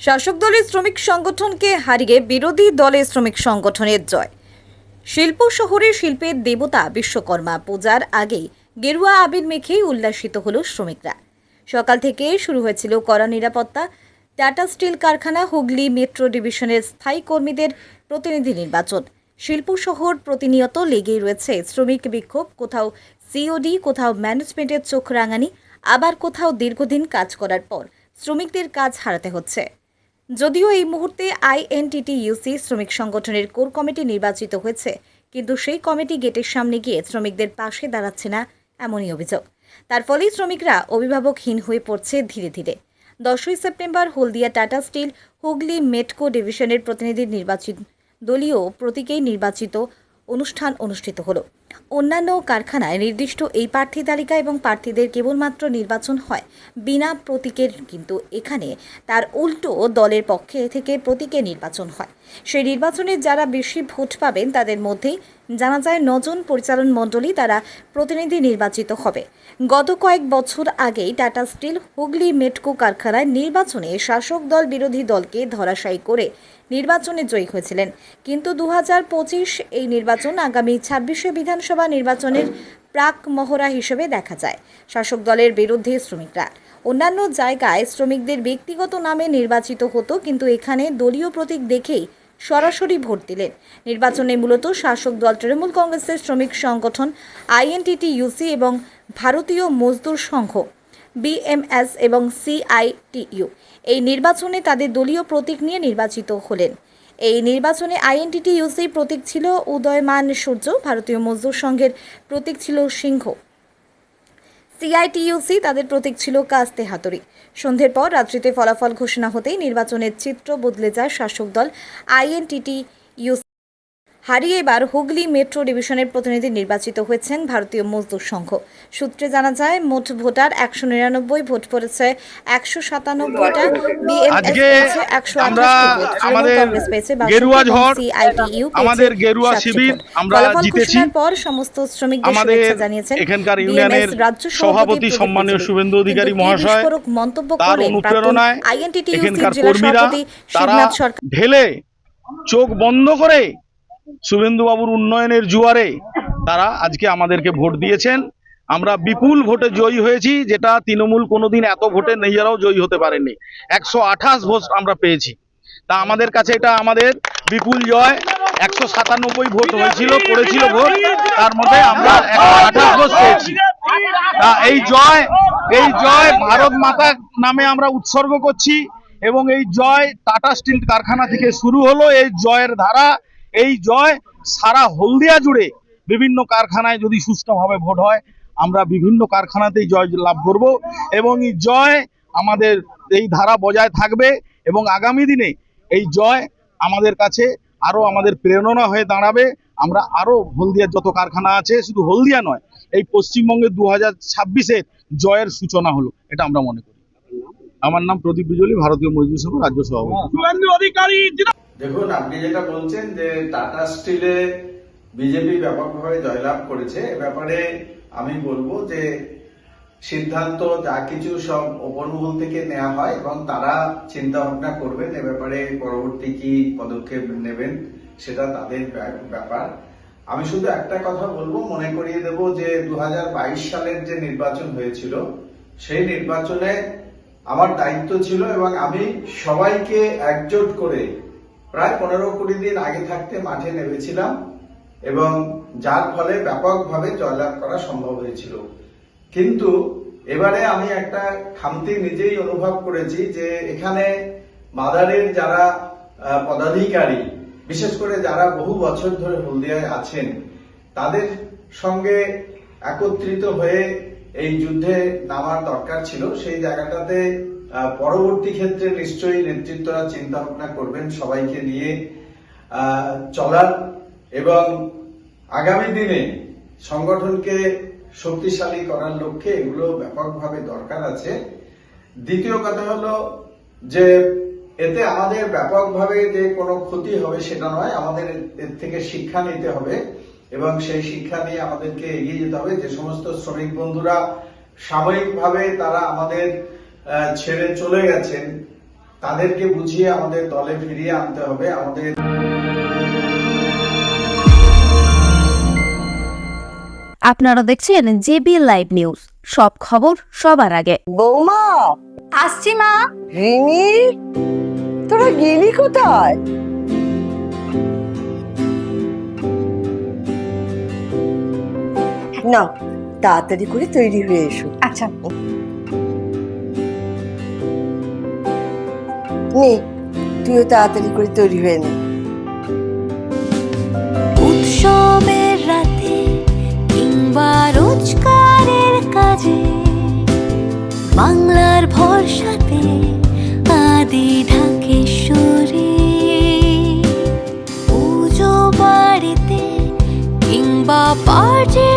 শাসক দলের শ্রমিক সংগঠনকে হারিয়ে বিরোধী দলের শ্রমিক সংগঠনের জয়। শিল্প শহরে শিল্পের দেবতা বিশ্বকর্মা পূজার আগেই গেরুয়া আবির মেখেই উল্লাসিত হল শ্রমিকরা। সকাল থেকে শুরু হয়েছিল কড়া নিরাপত্তা, টাটা স্টিল কারখানা, হুগলি মেট্রো ডিভিশনের স্থায়ী কর্মীদের প্রতিনিধি নির্বাচন। শিল্প শহর প্রতিনিয়ত লেগেই রয়েছে শ্রমিক বিক্ষোভ, কোথাও সিওডি কোথাও ম্যানেজমেন্টের চোখ রাঙানি, আবার কোথাও দীর্ঘদিন কাজ করার পর শ্রমিকদের কাজ হারাতে হচ্ছে। যদিও এই মুহূর্তে আইএনটিটি ইউসি শ্রমিক সংগঠনের কোর কমিটি নির্বাচিত হয়েছে, কিন্তু সেই কমিটি গেটের সামনে গিয়ে শ্রমিকদের পাশে দাঁড়াচ্ছে না এমনই অভিযোগ। তার ফলেই শ্রমিকরা অভিভাবকহীন হয়ে পড়ছে ধীরে ধীরে। দশই September Haldia Tata steel Hooghly met coke ডিভিশনের প্রতিনিধি নির্বাচিত দলীয় প্রতীকেই নির্বাচিত অনুষ্ঠান অনুষ্ঠিত হলো। অন্যান্য কারখানায় নির্দিষ্ট এই প্রার্থী তালিকা এবং প্রার্থীদের কেবলমাত্র নির্বাচন হয় বিনা প্রতীকের, কিন্তু এখানে তার উল্টো দলের পক্ষে থেকে প্রতীকে নির্বাচন হয়। সেই নির্বাচনে যারা বেশি ভোট পাবেন, তাদের মধ্যেই জানা যায় নজন পরিচালন মণ্ডলী তারা প্রতিনিধি নির্বাচিত হবে। গত কয়েক বছর আগেই টাটা স্টিল হুগলি মেটকো কারখানায় নির্বাচনে শাসক দল বিরোধী দলকে ধরাশায়ী করে নির্বাচনে জয়ী হয়েছিলেন। কিন্তু দু হাজার পঁচিশ এই নির্বাচন আগামী ছাব্বিশে বিধানসভা নির্বাচনের প্রাক মহড়া হিসেবে দেখা যায়। শাসক দলের বিরুদ্ধে শ্রমিকরা। অন্যান্য জায়গায় শ্রমিকদের ব্যক্তিগত নামে নির্বাচিত হতো, কিন্তু এখানে দলীয় প্রতীক দেখেই সরাসরি ভোট দিলেন। নির্বাচনে মূলত শাসক দল, তৃণমূল কংগ্রেসের শ্রমিক সংগঠন আইএনটিটি ইউসি এবং ভারতীয় মজদুর সংঘ, বিএমএস এবং সিআইটিইউ। এই নির্বাচনে তাদের দলীয় প্রতীক নিয়ে নির্বাচিত হলেন। এই নির্বাচনে আইএনটিটি ইউসি প্রতীক ছিল উদয়মান সূর্য, ভারতীয় মজদুর সংঘের প্রতীক ছিল সিংহ। সিআইটিইউসি তাদের প্রতীক ছিল কাস্তে হাতুড়ি। সন্ধ্যের পর রাত্রিতে ফলাফল ঘোষণা হতেই নির্বাচনের চিত্র বদলে যায় শাসক দল আইএনটিটি ইউসি হারিয়ে এবার হুগলি মেট্রো ডিভিশনের প্রতিনিধি নির্বাচিত হয়েছেন ভারতীয় মজদুর সংঘ। সূত্রে জানা যায় মোট ভোটার একশো নিরানব্বই ভোট পড়েছে একশো সাতানব্বইটা। বিএমএস একশো আমরা আঠাশটি ভোট। তৃণমূল আমাদের কংগ্রেস পেয়েছে সিআইটিইউ আমাদের গেরুয়া শিবির আমরা জিতেছি। পর সমস্ত শ্রমিকদের শুভেচ্ছা জানিয়েছেন এখানকার ইউনিয়নের রাজ্য সভাপতি প্রদীপ সম্মানীয় শুভেন্দু অধিকারী মহাশয়, মন্তব্য জেলা সভাপতি শিবনাথ সরকার। ঢেলে চোখ বন্ধ করে শুভেন্দুবাবুর উন্নয়নের জুয়ারে তারা আজকে আমাদেরকে ভোট দিয়েছেন। আমরা বিপুল ভোটে জয়ী হয়েছি, যেটা তৃণমূল কোনোদিন এত ভোটে নিজেরাও জয়ী হতে পারেনি। একশো আঠাশ ভোট আমরা পেয়েছি। তা আমাদের কাছে এটা আমাদের বিপুল জয়। একশো সাতানব্বই ভোট হয়েছিল পড়েছিল ভোট। তার মধ্যে আমরা একশো আঠাশ ভোট পেয়েছি। তা এই জয় এই জয় ভারত মাতা নামে আমরা উৎসর্গ করছি এবং এই জয় টাটা স্টিল কারখানা থেকে শুরু হলো। এই জয়ের ধারা এই জয় সারা হলদিয়া জুড়ে বিভিন্ন কারখানায় যদি সুষ্ঠুভাবে ভোট হয়, আমরা বিভিন্ন কারখানাতেই জয় লাভ করব এবং এই জয় আমাদের এই ধারা বজায় থাকবে এবং আগামী দিনে এই জয় আমাদের কাছে আরও আমাদের প্রেরণা হয়ে দাঁড়াবে। আমরা আরও হলদিয়ার যত কারখানা আছে, শুধু হলদিয়া নয়, এই পশ্চিমবঙ্গে দু হাজার জয়ের সূচনা হলো, এটা আমরা মনে করি। আমার নাম প্রদীপ বিজলি, ভারতীয় মজদুর সংঘ রাজ্য সভাপতি। দেখুন, আপনি যেটা বলছেন যে টাটা স্টিলে বিজেপি ব্যাপকভাবে জয়লাভ করেছে, এ ব্যাপারে আমি বলব যে সিদ্ধান্ত যা কিছু সব ওপর মহল থেকে নেওয়া হয় এবং তারা চিন্তা ভাবনা করবেন, এ ব্যাপারে পরবর্তী কি পদক্ষেপ নেবেন সেটা তাদের ব্যাপার। আমি শুধু একটা কথা বলব, মনে করিয়ে দেব যে দু হাজার বাইশ সালের যে নির্বাচন হয়েছিল, সেই নির্বাচনে আমার দায়িত্ব ছিল এবং আমি সবাইকে একজোট করে প্রায় পনেরো কুড়ি দিন আগে থাকতে মাঠে নেমেছিলাম এবং যার ফলে ব্যাপকভাবে জয়লাভ করা সম্ভব হয়েছিল। কিন্তু এবারে আমি একটা খামতি নিজেই অনুভব করেছি যে এখানে মাদারের যারা পদাধিকারী, বিশেষ করে যারা বহু বছর ধরে হলদিয়ায় আছেন, তাদের সঙ্গে একত্রিত হয়ে এই যুদ্ধে নামার দরকার ছিল। সেই জায়গাটাতে পরবর্তী ক্ষেত্রে নিশ্চয়ই নেতৃত্বরা চিন্তা ভাবনা করবেন সবাইকে নিয়ে চলার এবং আগামী দিনে সংগঠনকে শক্তিশালী করার লক্ষ্যে এগুলো ব্যাপকভাবে দরকার আছে। দ্বিতীয় কথা হলো যে এতে আমাদের ব্যাপকভাবে যে কোনো ক্ষতি হবে সেটা নয়, আমাদের এর থেকে শিক্ষা নিতে হবে এবং সেই শিক্ষা নিয়ে আমাদেরকে এগিয়ে যেতে হবে। যে সমস্ত শ্রমিক বন্ধুরা সাময়িকভাবে তারা আমাদের ছেড়ে চলে গেছেন তাদেরকে বুঝিয়ে আমাদের দলে ফিরিয়ে আনতে হবে। আমাদের আপনারা দেখছেন জেবি লাইভ নিউজ। সব খবর সবার আগে। বৌমা! আসছি মা। রিমি? তোরা গেলি কোথায়? না তাড়াতাড়ি করে তৈরি হয়ে এসো। আচ্ছা। নে, তুইও তাড়াতাড়ি করে তৈরি হয়ে নে। উৎসবের রাতে কিংবা রোজগারের কাজে, বাংলার ভরসাতে আদি ঢাকেশ্বরী পুজো বাড়িতে কিংবা পার্টির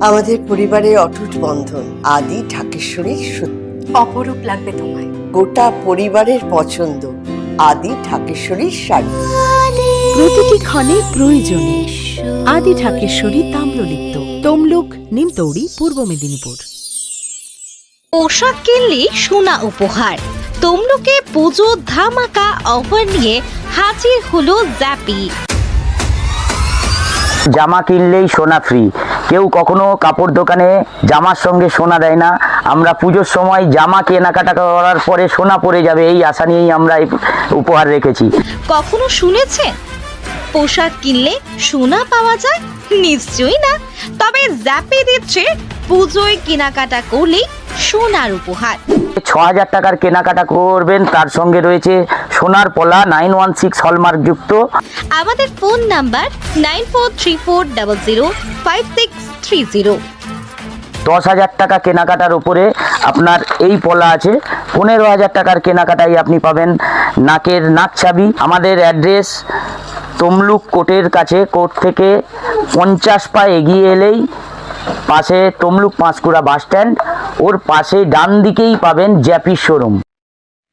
আমাদের পরিবারের অটুট বন্ধন আদি ঢাকেশ্বরী সত্যি অপরূপ লাগবে তোমায়। গোটা পরিবারের পছন্দ আদি ঢাকেশ্বরীর শাড়ি। প্রতিটি ক্ষণে প্রয়োজনে আদি ঢাকেশ্বরী তাম্রলিপ্ত তমলুক নিমতৌড়ি পূর্ব মেদিনীপুর। পোশাক কিনলে সোনা উপহার। তমলুকে পুজো ধামাকা অফার নিয়ে হাজির হলো জ্যাপি জামা কিনলেই সোনা ফ্রি কেউ কখনো কাপড় দোকানে জামার সঙ্গে সোনা দেয় না। আমরা পুজোর সময় জামা কেনাকাটা করার পরে সোনা পড়ে যাবে এই আশা নিয়েই আমরা এই উপহার রেখেছি। কখনো শুনেছেন? পোশাক কিনলে সোনা পাওয়া যায়? নিশ্চয়ই না। তবে জ্যাপে দিচ্ছে পুজোয় কেনাকাটা করলেই সোনার উপহার। ছ হাজার টাকার কেনাকাটা করবেন তার সঙ্গে রয়েছে সোনার পলা নাইন ওয়ান সিক্স হলমার্ক যুক্ত। আমাদের phone number nine four three four double zero five six three zero. দশ হাজার টাকা কেনাকাটার উপরে আপনার এই পলা আছে। পনেরো হাজার টাকার কেনাকাটাই আপনি পাবেন। নাকের নাক ছাবি আমাদের অ্যাড্রেস তমলুক কোর্টের কাছে। কোর্ট থেকে পঞ্চাশ পা এগিয়ে এলেই পাশে তমলুক পাঁশকুড়া বাস স্ট্যান্ড। ওর পাশে ডান দিকেই পাবেন জ্যাপি শোরুম।